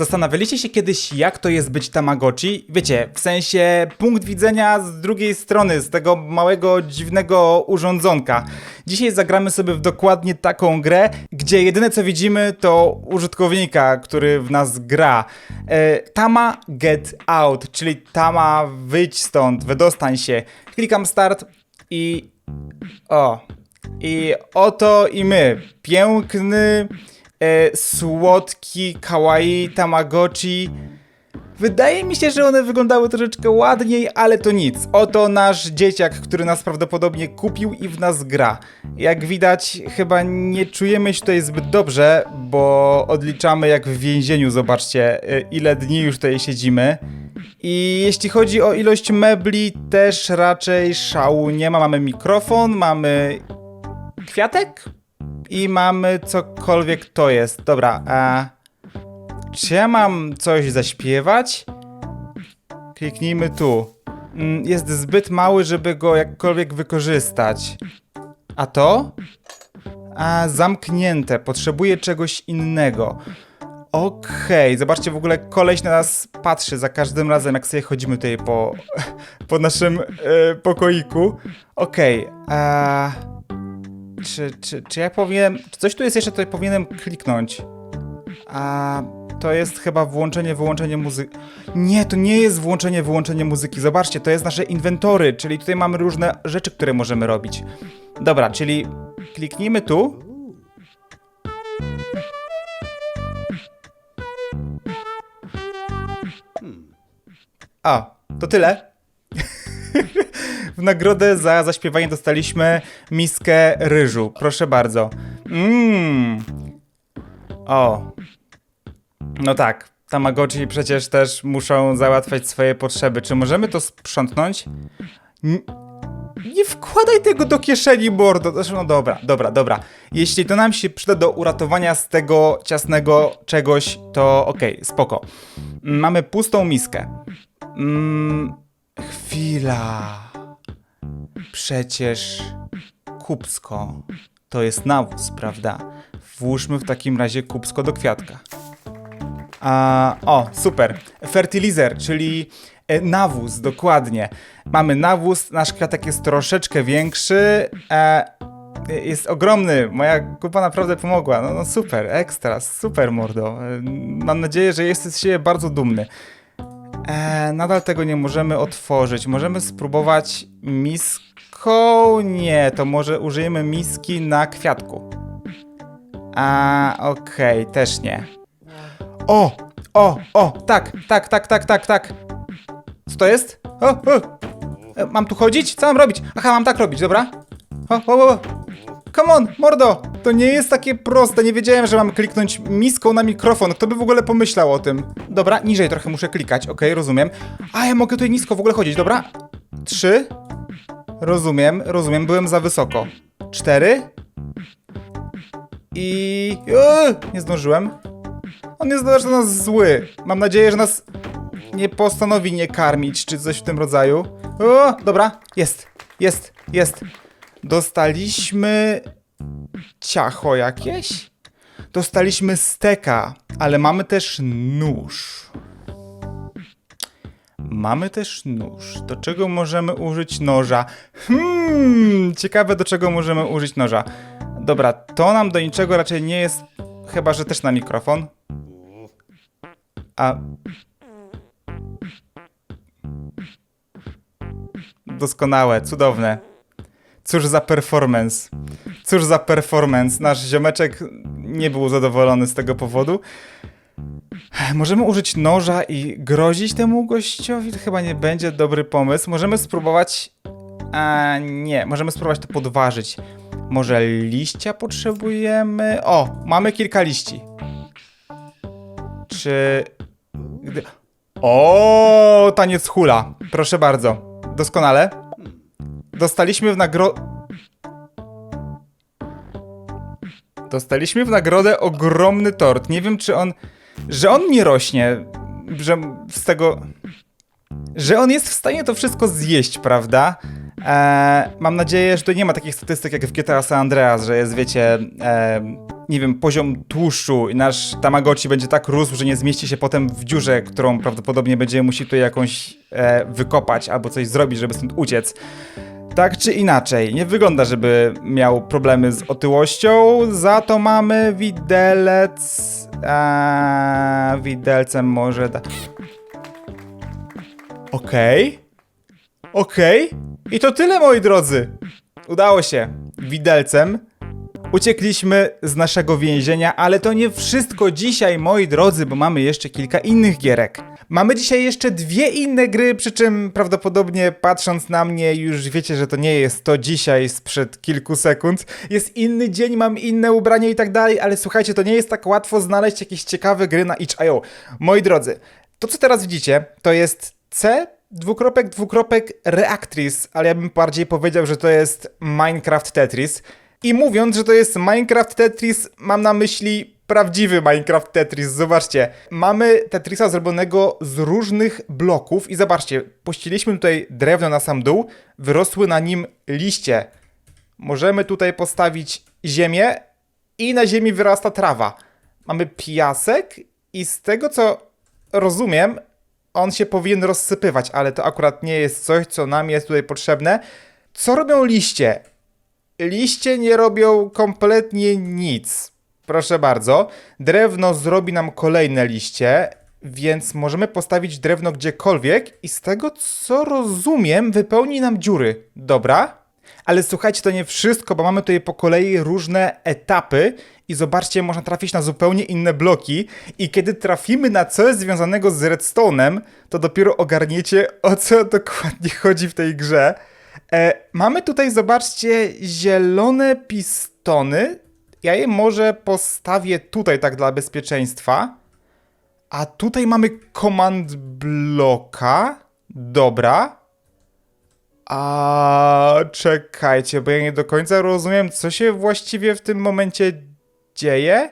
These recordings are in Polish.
Zastanawialiście się kiedyś, jak to jest być Tamagotchi? Wiecie, w sensie punkt widzenia z drugiej strony, z tego małego, dziwnego urządzonka. Dzisiaj zagramy sobie w dokładnie taką grę, gdzie jedyne co widzimy to użytkownika, który w nas gra. E, Tama Get Out, czyli Tama wyjdź stąd, wydostań się. Klikam start i... O, i oto i my. Piękny, e, słodki, kawaii Tamagotchi. Wydaje mi się, że one wyglądały troszeczkę ładniej, ale to nic. Oto nasz dzieciak, który nas prawdopodobnie kupił i w nas gra. Jak widać, chyba nie czujemy się tutaj zbyt dobrze, bo odliczamy jak w więzieniu. Zobaczcie, e, ile dni już tutaj siedzimy. I jeśli chodzi o ilość mebli, też raczej szału nie ma. Mamy mikrofon, mamy kwiatek i mamy cokolwiek to jest. Dobra, a czy ja mam coś zaśpiewać? Kliknijmy tu. Mm, Jest zbyt mały, żeby go jakkolwiek wykorzystać. A to? A, zamknięte. Potrzebuję czegoś innego. Okej, zobaczcie, w ogóle koleś na nas patrzy za każdym razem, jak sobie chodzimy tutaj po, po naszym e, pokoiku. Okej, a czy, czy, czy ja powiem, czy coś tu jest jeszcze, tutaj powinienem kliknąć? A to jest chyba włączenie, wyłączenie muzyki. Nie, to nie jest włączenie, wyłączenie muzyki. Zobaczcie, to jest nasze inwentory, czyli tutaj mamy różne rzeczy, które możemy robić. Dobra, czyli kliknijmy tu. A, to tyle. W nagrodę za zaśpiewanie dostaliśmy miskę ryżu. Proszę bardzo. Mmm. O. No tak. Tamagotchi przecież też muszą załatwiać swoje potrzeby. Czy możemy to sprzątnąć? N- nie wkładaj tego do kieszeni, mordo. Zresztą, no dobra, dobra, dobra. Jeśli to nam się przyda do uratowania z tego ciasnego czegoś, to okej, spoko. Mm, Mamy pustą miskę. Mm, chwila. Przecież kubsko to jest nawóz, prawda? Włóżmy w takim razie kubsko do kwiatka. A, o, super. Fertilizer, czyli e, nawóz, dokładnie. Mamy nawóz, nasz kwiatek jest troszeczkę większy. E, jest ogromny. Moja kupa naprawdę pomogła. No, no super, ekstra, super mordo. E, mam nadzieję, że jesteś z siebie bardzo dumny. E, nadal tego nie możemy otworzyć. Możemy spróbować miską? Nie, to może użyjemy miski na kwiatku. A, okej, też nie. O, o, o, tak, tak, tak, tak, tak, tak. Co to jest? O, o. E, Mam tu chodzić? Co mam robić? Aha, mam tak robić, dobra. O, o, o. Come on, mordo! To nie jest takie proste. Nie wiedziałem, że mam kliknąć miską na mikrofon. Kto by w ogóle pomyślał o tym? Dobra, niżej trochę muszę klikać, okej, rozumiem. A, ja mogę tutaj nisko w ogóle chodzić, dobra? Trzy. Rozumiem, rozumiem, byłem za wysoko. Cztery. I... Eee, nie zdążyłem. On jest na nas zły. Mam nadzieję, że nas nie postanowi nie karmić, czy coś w tym rodzaju. O, dobra, jest, jest, jest. Dostaliśmy ciacho jakieś? Dostaliśmy steka, ale mamy też nóż. Mamy też nóż. Do czego możemy użyć noża? Hmm, ciekawe do czego możemy użyć noża. Dobra, to nam do niczego raczej nie jest, chyba że też na mikrofon. A. Doskonałe, cudowne. Cóż za performance. Cóż za performance. Nasz ziomeczek nie był zadowolony z tego powodu. Możemy użyć noża i grozić temu gościowi? To chyba nie będzie dobry pomysł. Możemy spróbować. A nie, możemy spróbować to podważyć. Może liścia potrzebujemy? O, mamy kilka liści. Czy. O, taniec hula. Proszę bardzo. Doskonale. Dostaliśmy w nagro... Dostaliśmy w nagrodę ogromny tort. Nie wiem, czy on. Że on nie rośnie. Że z tego. Że on jest w stanie to wszystko zjeść, prawda? Eee, mam nadzieję, że tu nie ma takich statystyk jak w GTA San Andreas, że jest, wiecie, e, nie wiem, poziom tłuszczu i nasz Tamagotchi będzie tak rósł, że nie zmieści się potem w dziurze, którą prawdopodobnie będziemy musieli tutaj jakąś e, wykopać albo coś zrobić, żeby stąd uciec. Tak czy inaczej, nie wygląda, żeby miał problemy z otyłością, za to mamy widelec... A, widelcem może da... Okej. Okej. I to tyle, moi drodzy. Udało się. Widelcem uciekliśmy z naszego więzienia, ale to nie wszystko dzisiaj, moi drodzy, bo mamy jeszcze kilka innych gierek. Mamy dzisiaj jeszcze dwie inne gry, przy czym prawdopodobnie patrząc na mnie już wiecie, że to nie jest to dzisiaj sprzed kilku sekund. Jest inny dzień, mam inne ubranie i tak dalej, ale słuchajcie, to nie jest tak łatwo znaleźć jakieś ciekawe gry na itch.io. Moi drodzy, to co teraz widzicie, to jest C dwukropek, dwukropek Reactris, ale ja bym bardziej powiedział, że to jest Minecraft Tetris. I mówiąc, że to jest Minecraft Tetris, mam na myśli prawdziwy Minecraft Tetris. Zobaczcie, mamy Tetrisa zrobionego z różnych bloków i zobaczcie, pościeliśmy tutaj drewno na sam dół, wyrosły na nim liście. Możemy tutaj postawić ziemię i na ziemi wyrasta trawa. Mamy piasek i z tego co rozumiem, on się powinien rozsypywać, ale to akurat nie jest coś, co nam jest tutaj potrzebne. Co robią liście? Liście nie robią kompletnie nic. Proszę bardzo. Drewno zrobi nam kolejne liście, więc możemy postawić drewno gdziekolwiek i z tego co rozumiem, wypełni nam dziury. Dobra? Ale słuchajcie, to nie wszystko, bo mamy tutaj po kolei różne etapy i zobaczcie, można trafić na zupełnie inne bloki i kiedy trafimy na coś związanego z redstone'em, to dopiero ogarniecie o co dokładnie chodzi w tej grze. E, mamy tutaj, zobaczcie, zielone pistony. Ja je może postawię tutaj tak dla bezpieczeństwa. A tutaj mamy command bloka. Dobra. A czekajcie, bo ja nie do końca rozumiem, co się właściwie w tym momencie dzieje.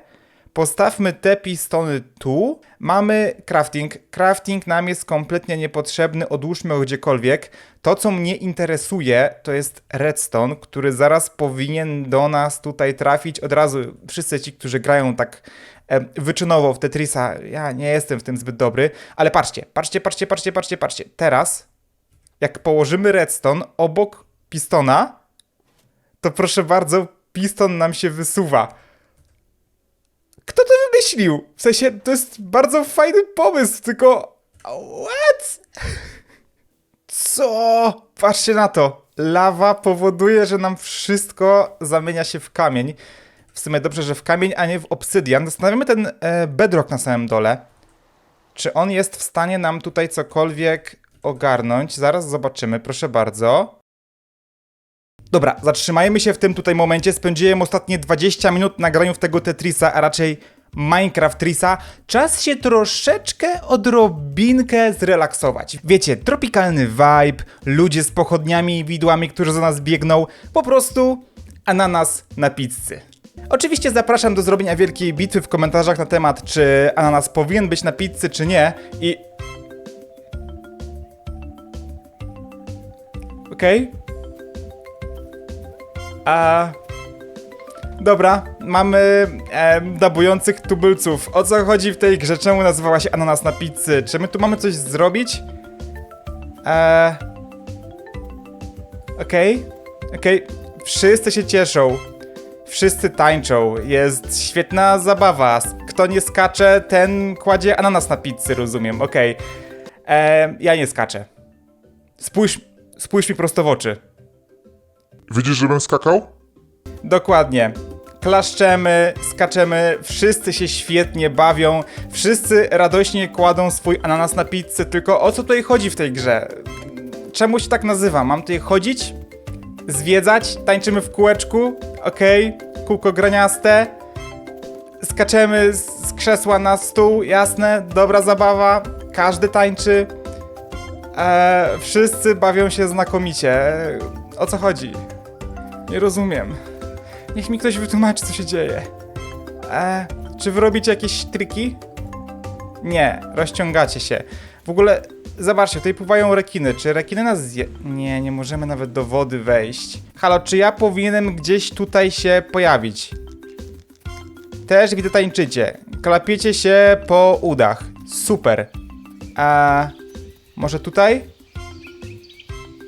Postawmy te pistony tu. Mamy crafting. Crafting nam jest kompletnie niepotrzebny, odłóżmy go gdziekolwiek. To, co mnie interesuje, to jest redstone, który zaraz powinien do nas tutaj trafić. Od razu wszyscy ci, którzy grają tak wyczynowo w Tetrisa, ja nie jestem w tym zbyt dobry, ale patrzcie, patrzcie, patrzcie, patrzcie, patrzcie, patrzcie. Teraz, jak położymy redstone obok pistona, to proszę bardzo, piston nam się wysuwa. Wymyślił? W sensie, to jest bardzo fajny pomysł, tylko... What? Co? Patrzcie na to. Lawa powoduje, że nam wszystko zamienia się w kamień. W sumie dobrze, że w kamień, a nie w obsydian. Zastanawiamy ten e, bedrock na samym dole. Czy on jest w stanie nam tutaj cokolwiek ogarnąć? Zaraz zobaczymy, proszę bardzo. Dobra, zatrzymajmy się w tym tutaj momencie. Spędziłem ostatnie 20 minut na graniu w tego Tetrisa, a raczej Minecraft Trisa. Czas się troszeczkę, odrobinkę zrelaksować. Wiecie, tropikalny vibe, ludzie z pochodniami i widłami, którzy za nas biegną. Po prostu ananas na pizzy. Oczywiście zapraszam do zrobienia wielkiej bitwy w komentarzach na temat, czy ananas powinien być na pizzy, czy nie. I... Okej. A... Dobra, mamy e, dabujących tubylców. O co chodzi w tej grze? Czemu nazywała się Ananas na pizzy? Czy my tu mamy coś zrobić? Eee... Okej, okej. Wszyscy się cieszą. Wszyscy tańczą. Jest świetna zabawa. Kto nie skacze, ten kładzie ananas na pizzy, rozumiem. Okej. Eee, ja nie skaczę. Spójrz, spójrz mi prosto w oczy. Widzisz, żebym skakał? Dokładnie. Klaszczemy, skaczemy, wszyscy się świetnie bawią, wszyscy radośnie kładą swój ananas na pizzę, tylko o co tutaj chodzi w tej grze? Czemu się tak nazywa? Mam tutaj chodzić? Zwiedzać? Tańczymy w kółeczku? Okej, kółko graniaste. Skaczemy z krzesła na stół, jasne, dobra zabawa, każdy tańczy. Eee, wszyscy bawią się znakomicie. O co chodzi? Nie rozumiem. Niech mi ktoś wytłumaczy, co się dzieje. E, czy wy robicie jakieś triki? Nie, rozciągacie się. W ogóle, zobaczcie, tutaj pływają rekiny. Czy rekiny nas zje... Nie, nie możemy nawet do wody wejść. Halo, czy ja powinienem gdzieś tutaj się pojawić? też widzę tańczycie. Klapiecie się po udach. Super. A może tutaj?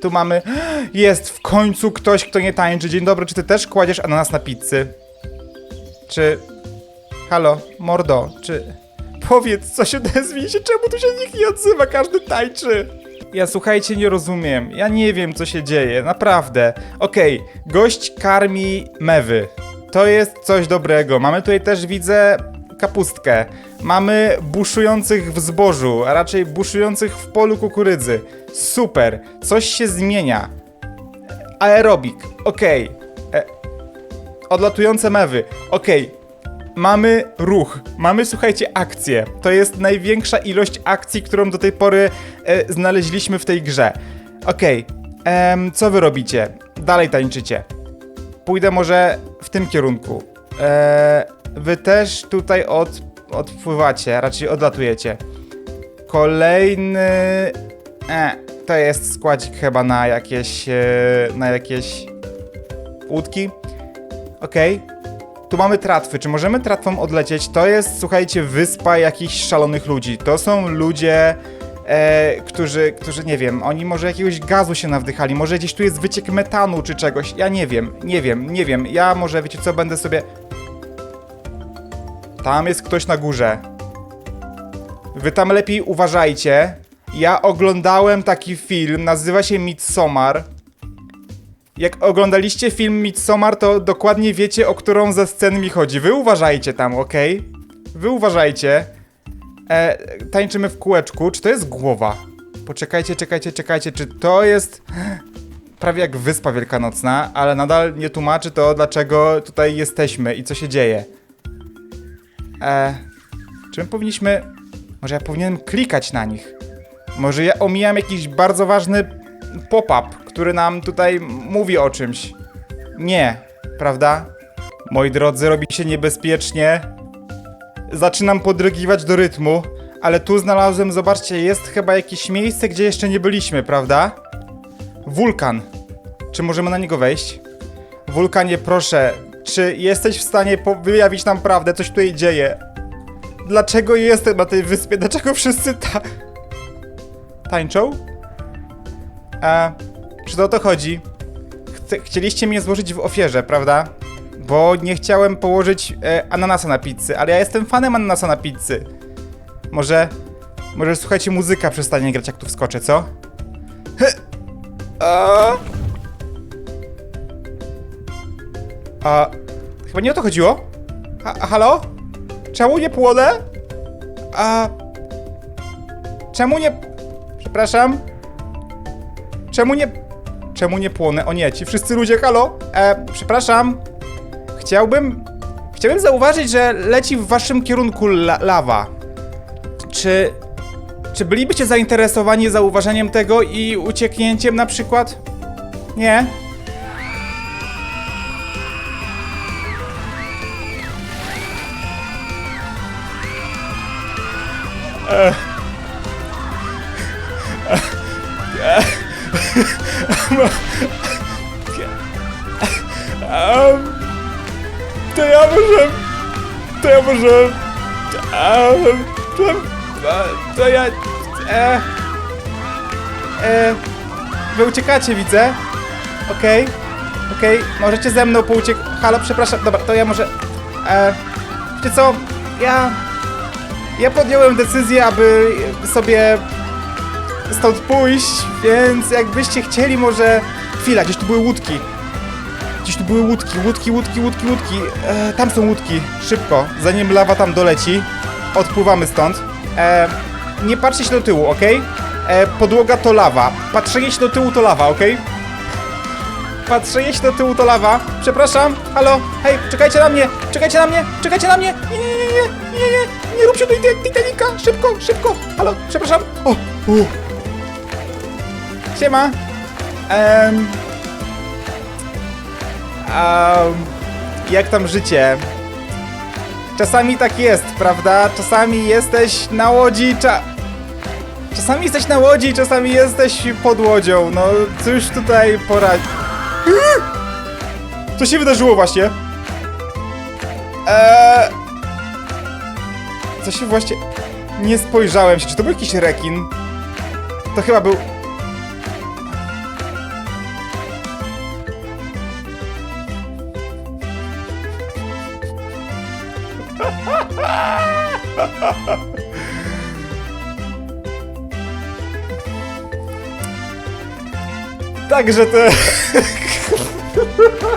Tu mamy. Jest w końcu ktoś, kto nie tańczy. Dzień dobry, czy ty też kładziesz ananas na pizzy? Czy. Halo, mordo, czy. Powiedz, co się odezwij się, czemu tu się nikt nie odzywa, każdy tańczy. Ja słuchajcie, nie rozumiem. Ja nie wiem, co się dzieje, naprawdę. Okej, gość karmi mewy. To jest coś dobrego. Mamy tutaj też, widzę, kapustkę. Mamy buszujących w zbożu, a raczej buszujących w polu kukurydzy. Super, coś się zmienia. Aerobik, okej. E, Odlatujące mewy, okej. Mamy ruch, mamy słuchajcie akcję. To jest największa ilość akcji, którą do tej pory e, znaleźliśmy w tej grze. Okej, em, co wy robicie? Dalej tańczycie. Pójdę może w tym kierunku. E, wy też tutaj od, odpływacie, raczej odlatujecie. Kolejny. E, to jest składzik chyba na jakieś. E, na jakieś. łódki. Okej. Tu mamy tratwy. Czy możemy tratwą odlecieć? To jest, słuchajcie, wyspa jakichś szalonych ludzi. To są ludzie, e, którzy, którzy, nie wiem, oni może jakiegoś gazu się nawdychali, może gdzieś tu jest wyciek metanu czy czegoś. Ja nie wiem, nie wiem, nie wiem. Ja może, wiecie co, będę sobie... Tam jest ktoś na górze. Wy tam lepiej uważajcie. Ja oglądałem taki film, nazywa się Midsommar. Jak oglądaliście film Midsommar, to dokładnie wiecie, o którą ze scen mi chodzi. Wy uważajcie tam, okej? Wy uważajcie. E, tańczymy w kółeczku. Czy to jest głowa? Poczekajcie, czekajcie, czekajcie. Czy to jest prawie jak Wyspa Wielkanocna, ale nadal nie tłumaczy to, dlaczego tutaj jesteśmy i co się dzieje. E, czy my powinniśmy... Może ja powinienem klikać na nich? Może ja omijam jakiś bardzo ważny pop-up, który nam tutaj mówi o czymś. Nie, prawda? Moi drodzy, robi się niebezpiecznie. Zaczynam podrygiwać do rytmu, ale tu znalazłem, zobaczcie, jest chyba jakieś miejsce, gdzie jeszcze nie byliśmy, prawda? Wulkan. Czy możemy na niego wejść? Wulkanie, proszę, czy jesteś w stanie wyjawić nam prawdę, coś tutaj dzieje? Dlaczego jestem na tej wyspie? Dlaczego wszyscy ta... tańczą? E, czy to o to chodzi? Chce, chcieliście mnie złożyć w ofierze, prawda? Bo nie chciałem położyć e, ananasa na pizzy, ale ja jestem fanem ananasa na pizzy. Może, może słuchajcie, muzyka przestanie grać jak tu wskoczę, co? Hy. A. A, chyba nie o to chodziło? Ha, halo? Czemu nie płonę? A, czemu nie... Przepraszam? Czemu nie... Czemu nie płonę? O nie, ci wszyscy ludzie, halo? E, przepraszam. Chciałbym... Chciałbym zauważyć, że leci w waszym kierunku la lawa. Czy... Czy bylibyście zainteresowani zauważeniem tego i ucieknięciem na przykład? Nie? Um, to ja może... To ja może... Um, to, to ja... E, e, wy uciekacie, widzę. Okej. Okej, możecie ze mną pouciek... Halo, przepraszam. Dobra, to ja może... E, wiecie co? Ja... Ja podjąłem decyzję, aby sobie stąd pójść, więc jakbyście chcieli może... Chwila, gdzieś tu były łódki. Gdzieś tu były łódki, łódki, łódki, łódki, łódki. E, tam są łódki. Szybko, zanim lawa tam doleci. Odpływamy stąd. E, nie patrzcie się do tyłu, ok? E, podłoga to lawa. Patrzenie się do tyłu to lawa, ok? Patrzenie się do tyłu to lawa. Przepraszam, halo, hej, czekajcie na mnie, czekajcie na mnie, czekajcie na mnie. Nie, nie, nie, nie, nie, nie, nie rób się do Tit- Titanica, szybko, szybko. Halo, przepraszam. O, u. Siema. Em, Um, jak tam życie? Czasami tak jest, prawda? Czasami jesteś na łodzi, cza... Czasami jesteś na łodzi, czasami jesteś pod łodzią. No, cóż tutaj poradzić? Co się wydarzyło właśnie? Eee, Co się właśnie... Nie spojrzałem się, czy to był jakiś rekin? To chyba był... Także te... Woohoo!